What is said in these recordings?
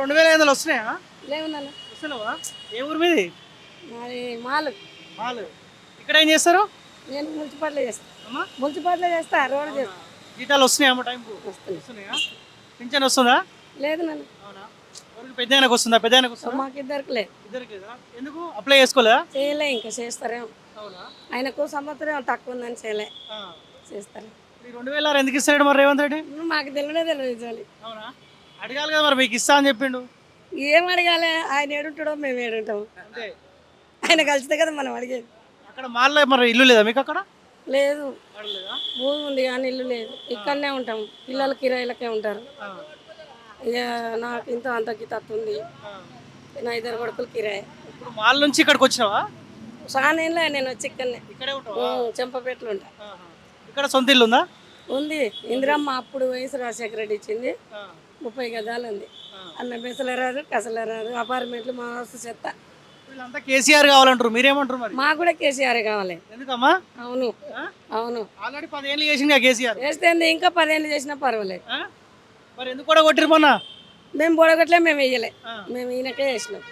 రెండు వేల ఐదు వందలు వస్తున్నాయా? లేవు నాన్న వస్తున్నావా ఏ ఊరు మీది? మరి మాలు. వాళ్ళు ఇక్కడ ఏం చేస్తారు? నేను మున్సిపాలిటీ చేస్తా. అమ్మా? మున్సిపాలిటీ చేస్తా రోడ్ చేస్తా. జీతాలు వస్తున్నాయా అమ్మ టైంకు? వస్తుంది వస్తున్నాయా? పింఛన్ వస్తుందా? లేదు నాన్న. అవునా? ఎవరికి పెద్ద ఆయనకు వస్తుందా? పెద్ద ఆయనకు వస్తుందా? మాకు ఇద్దరికి లేదు. ఇద్దరికి లేదా? ఎందుకు? అప్లై చేసుకోలేదా? చేయలే ఇంకా చేస్తారేమో. అవునా? ఆయనకు సంవత్సరం తక్కువ ఉందని చేయలే. చేస్తారు ఈ రెండు వేల ఆరు ఎందుకు ఇస్తాడు మరి రేవంత్ రెడ్డి? మాకు తెలియనే తెలియదు అవునా? అడగాలి కదా మరి మీకు ఇస్తా అని చెప్పిండు? ఏం అడగాలి? ఆయన ఏడుంటాడో మేము ఏడుంటాము అంతే. ఆయన కలిస్తే కదా మనం అడిగేది. అక్కడ మాల్లో మరి ఇల్లు లేదా మీకు అక్కడ? లేదు. భూమి ఉంది కానీ ఇల్లు లేదు. ఇక్కడనే ఉంటాం. పిల్లలు కిరాయిలకే ఉంటారు. ఇక నాకు ఇంత అంతకి తత్తు ఉంది. నా ఇద్దరు కొడుకులు కిరాయి. ఇప్పుడు మాల్ నుంచి ఇక్కడికి వచ్చినావా? చాలా నేను వచ్చి ఇక్కడనే. ఇక్కడే ఉంటావా? ఉం, చెంపపేటలో ఉంటా. ఇక్కడ సొంత ఇల్లు ఉందా? ఉంది. ఇందిరమ్మ అప్పుడు వయసు రాజశేఖర రెడ్డి ఇచ్చింది. ముప్పై గదాలు ఉంది. అన్న బెసల రాదు కసల రాదు అపార్ట్మెంట్లు మా వస్తు చెత్త. వీళ్ళంతా కేసీఆర్ కావాలంటారు. మీరేమంటారు మరి? మాకు కూడా కేసీఆర్ కావాలి. ఎందుకమ్మా? అవును? అవును. ఆల్రెడీ పదేళ్ళు చేసింది కేసీఆర్. వేస్తే ఇంకా పదేళ్ళు చేసినా పర్వాలేదు? మరి ఎందుకు కూడా కొట్టిరు మొన్న? మేము బొడగట్లే మేము వేయలే. మేము ఈయనకే వేసినాం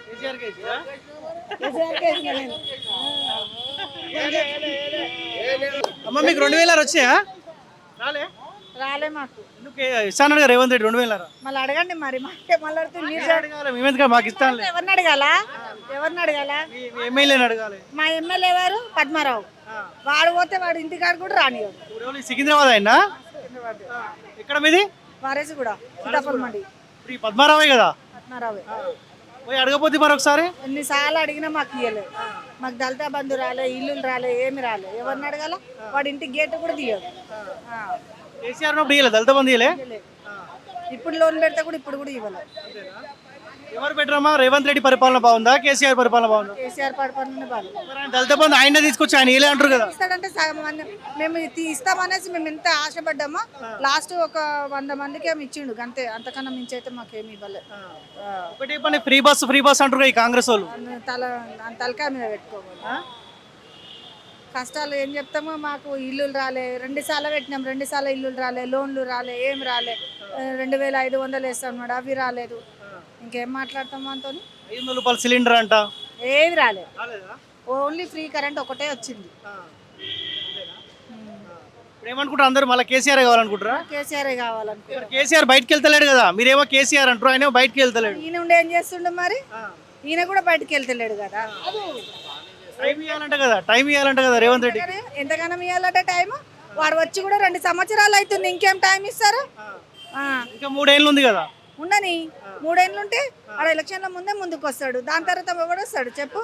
అమ్మ మీకు రెండు వేల వచ్చాయా? రాలే? రాలే మాకు. ఎందుకు? ఇస్తాను కదా రేవంత్ రెడ్డి రెండు వేల మళ్ళీ అడగండి మరి మాకే మళ్ళీ అడిగితే మీరు అడగాలి మేమెందుకు మాకు ఎవరిని అడగాల? ఎవరిని అడగాల? ఎమ్మెల్యేని అడగాలి. మా ఎమ్మెల్యే గారు పద్మారావు. వాడు పోతే వాడు ఇంటికాడ కూడా రానివ్వడు ఎవరు? సికింద్రాబాద్ అయినా ఎక్కడ మీది? వారేసి కూడా సీతాఫలం మండి. పద్మారావే కదా? పద్మారావు. పోయి అడగపోతే మరి ఒకసారి ఎన్నిసార్లు అడిగినా మాకు ఇయ్యలేదు. మాకు దళిత బంధు రాలే ఇల్లులు రాలే ఏమి రాలే. ఎవరిని అడగాల? వాడి ఇంటి గేట్ కూడా తీయదు. కేసీఆర్ ఉన్నప్పుడు ఇయ్యలే దళిత బంధు ఇయ్యలే. ఇప్పుడు లోన్ పెడితే కూడా ఇప్పుడు కూడా ఇవ్వలేదు ఎవరు పెట్టరమ్మా? రేవంత్ రెడ్డి పరిపాలన బాగుందా? కేసీఆర్ పరిపాలన బాగుందా? కేసీఆర్ బాలు మరి ఆయన దళిత బంధు ఆయన తీసుకొచ్చి ఆయన ఇయ్యలే అంటారు కదా. ఇస్తాడంటే సగం మంది. మేము ఇది ఇస్తామనేసి మేము ఎంత ఆశపడ్డామో లాస్ట్ ఒక వంద మందికి ఏమి ఇచ్చిండు. అంతే. అంతకన్నా మించి అయితే మాకేమి ఇవ్వలేదు ఒకటి పని ఫ్రీ బస్ ఫ్రీ బస్ అంటారు ఈ కాంగ్రెస్ వాళ్ళు. తల తలకాయ మీద పెట్టుకోవాలి. కష్టాలు ఏం చెప్తామో మాకు ఇల్లులు రాలే రెండు సార్లు పెట్టినాం రెండు సార్లు ఇల్లులు రాలే లోన్లు రాలే ఏం రాలే. రెండు వేల ఐదు వందలు వేస్తాం అవి రాలేదు. ఇంకేం మాట్లాడతాం మనతో ఐదు వందల రూపాయలు సిలిండర్ అంట. ఏది రాలే. రాలేదా? ఓన్లీ ఫ్రీ కరెంట్ ఒకటే వచ్చింది. ఇప్పుడు ఏమనుకుంటారు అందరూ మళ్ళీ కేసీఆర్ కావాలనుకుంటారా? కేసీఆర్ కావాలనుకో మరి కేసీఆర్ బయటకు వెళ్తలేడు కదా మీరేమో కేసీఆర్ అంటారు ఆయన బయటకు వెళ్తలేడు. ఈయన ఉండి ఏం చేస్తుండే మరి? ఈయన కూడా బయటికి వెళ్తలేడు కదా. టైం ఇవ్వాలంట కదా టైం ఇవ్వాలంట కదా రేవంత్ రెడ్డి. ఎంతగానో ఇవ్వాలంటే టైం వాడు వచ్చి కూడా రెండు సంవత్సరాలు అవుతుంది ఇంకేం టైం ఇస్తారు? ఆ, ఇంకా మూడేళ్ళు ఉంది కదా. ఉండని మూడేళ్ళు ఉంటే వాడు ఎలక్షన్ల ముందే ముందుకు వస్తాడు దాని తర్వాత ఎవడు వస్తాడు చెప్పు